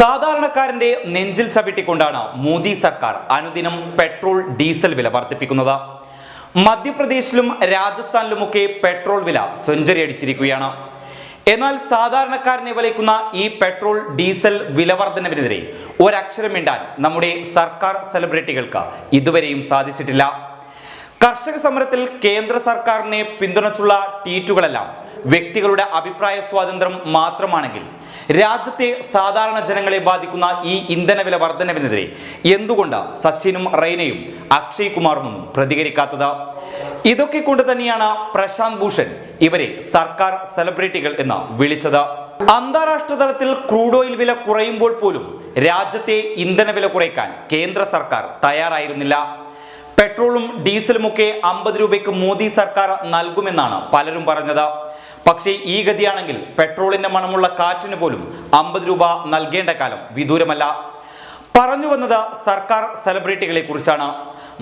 സാധാരണക്കാരന്റെ നെഞ്ചിൽ ചവിട്ടിക്കൊണ്ടാണ് മോദി സർക്കാർ അനുദിനം പെട്രോൾ ഡീസൽ വില വർദ്ധിപ്പിക്കുന്നത്. മധ്യപ്രദേശിലും രാജസ്ഥാനിലുമൊക്കെ പെട്രോൾ വില സെഞ്ചുറി അടിച്ചിരിക്കുകയാണ് എന്നാൽ സാധാരണക്കാരനെ വലയ്ക്കുന്ന ഈ പെട്രോൾ ഡീസൽ വില വർധനവിനെതിരെ ഒരക്ഷരം മിണ്ടാൻ നമ്മുടെ സർക്കാർ സെലിബ്രിറ്റികൾക്ക് ഇതുവരെയും സാധിച്ചിട്ടില്ല. കർഷക സമരത്തിൽ കേന്ദ്ര സർക്കാരിനെ പിന്തുണച്ചുള്ള ട്വീറ്റുകളെല്ലാം വ്യക്തികളുടെ അഭിപ്രായ സ്വാതന്ത്ര്യം മാത്രമാണെങ്കിൽ രാജ്യത്തെ സാധാരണ ജനങ്ങളെ ബാധിക്കുന്ന ഈ ഇന്ധനവില വർധനവിനെതിരെ എന്തുകൊണ്ട് സച്ചിനും റൈനയും അക്ഷയ് കുമാറും പ്രതികരിക്കാത്തത്? ഇതൊക്കെ കൊണ്ട് തന്നെയാണ് പ്രശാന്ത് ഭൂഷൺ ഇവരെ സർക്കാർ സെലിബ്രിറ്റികൾ എന്ന് വിളിച്ചത്. അന്താരാഷ്ട്ര തലത്തിൽ ക്രൂഡ് ഓയിൽ വില കുറയുമ്പോൾ പോലും രാജ്യത്തെ ഇന്ധനവില കുറയ്ക്കാൻ കേന്ദ്ര സർക്കാർ തയ്യാറായിരുന്നില്ല. പെട്രോളും ഡീസലുമൊക്കെ അമ്പത് രൂപയ്ക്ക് മോദി സർക്കാർ നൽകുമെന്നാണ് പലരും പറഞ്ഞത്. പക്ഷേ ഈ ഗതിയാണെങ്കിൽ പെട്രോളിന്റെ മണമുള്ള കാറ്റിന് പോലും അമ്പത് രൂപ നൽകേണ്ട കാലം വിദൂരമല്ല. പറഞ്ഞു വന്നത് സർക്കാർ സെലിബ്രിറ്റികളെ കുറിച്ചാണ്.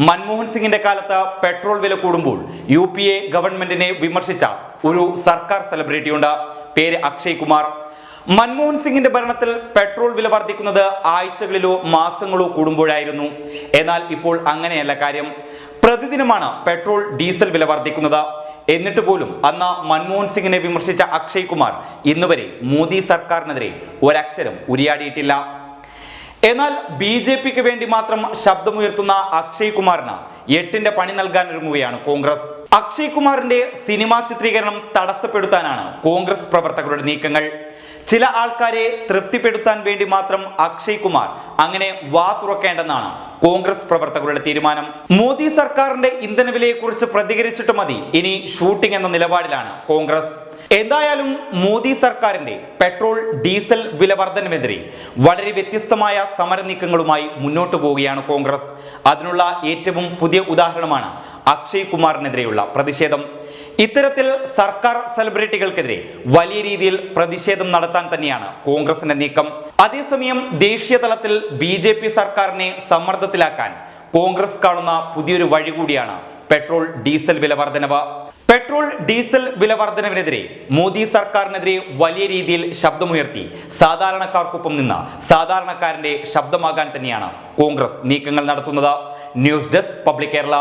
മൻമോഹൻ സിംഗിന്റെ കാലത്ത് പെട്രോൾ വില കൂടുമ്പോൾ യു പി എ ഗവൺമെന്റിനെ വിമർശിച്ച ഒരു സർക്കാർ സെലിബ്രിറ്റിയുണ്ട് പേര് അക്ഷയ് കുമാർ. മൻമോഹൻ സിംഗിന്റെ ഭരണത്തിൽ പെട്രോൾ വില വർദ്ധിക്കുന്നത് ആഴ്ചകളിലോ മാസങ്ങളോ കൂടുമ്പോഴായിരുന്നു. എന്നാൽ ഇപ്പോൾ അങ്ങനെയല്ല കാര്യം. പ്രതിദിനമാണ് പെട്രോൾ ഡീസൽ വില വർദ്ധിക്കുന്നത്. എന്നിട്ട് പോലും അന്ന് മൻമോഹൻ സിംഗിനെ വിമർശിച്ച അക്ഷയ് കുമാർ ഇന്നുവരെ മോദി സർക്കാരിനെതിരെ ഒരക്ഷരം ഉരിയാടിയിട്ടില്ല. എന്നാൽ ബി ജെ പിക്ക് വേണ്ടി മാത്രം ശബ്ദമുയർത്തുന്ന അക്ഷയ് കുമാറിന് എട്ടിന്റെ പണി നൽകാൻ ഒരുങ്ങുകയാണ് കോൺഗ്രസ്. അക്ഷയ് കുമാറിന്റെ സിനിമാ ചിത്രീകരണം തടസ്സപ്പെടുത്താനാണ് കോൺഗ്രസ് പ്രവർത്തകരുടെ നീക്കങ്ങൾ. ചില ആൾക്കാരെ തൃപ്തിപ്പെടുത്താൻ വേണ്ടി മാത്രം അക്ഷയ് കുമാർ അങ്ങനെ വാ തുറക്കേണ്ടെന്നാണ് കോൺഗ്രസ് പ്രവർത്തകരുടെ തീരുമാനം. മോദി സർക്കാരിന്റെ ഇന്ധനവിലയെക്കുറിച്ച് പ്രതികരിച്ചിട്ട് മതി. ഇനി ഷൂട്ടിംഗ് എന്ന നിലപാടിലാണ് കോൺഗ്രസ്. എന്തായാലും മോദി സർക്കാരിന്റെ പെട്രോൾ ഡീസൽ വില വർധനമെതിരെ വളരെ വ്യത്യസ്തമായ സമര നീക്കങ്ങളുമായി മുന്നോട്ട് പോവുകയാണ് കോൺഗ്രസ്. അതിനുള്ള ഏറ്റവും പുതിയ ഉദാഹരണമാണ് അക്ഷയ് കുമാറിനെതിരെയുള്ള പ്രതിഷേധം. ഇത്തരത്തിൽ സർക്കാർ സെലിബ്രിറ്റികൾക്കെതിരെ വലിയ രീതിയിൽ പ്രതിഷേധം നടത്താൻ തന്നെയാണ് കോൺഗ്രസിന്റെ നീക്കം. അതേസമയം ദേശീയ തലത്തിൽ ബി ജെ പി സർക്കാരിനെ സമ്മർദ്ദത്തിലാക്കാൻ കോൺഗ്രസ് കാണുന്ന പുതിയൊരു വഴി കൂടിയാണ് പെട്രോൾ ഡീസൽ വില വർധനവ്. പെട്രോൾ ഡീസൽ വില വർധനവിനെതിരെ മോദി സർക്കാരിനെതിരെ വലിയ രീതിയിൽ ശബ്ദമുയർത്തി സാധാരണക്കാർക്കൊപ്പം നിന്ന് സാധാരണക്കാരന്റെ ശബ്ദമാകാൻ തന്നെയാണ് കോൺഗ്രസ് നീക്കങ്ങൾ നടത്തുന്നത്. News desk public Kerala.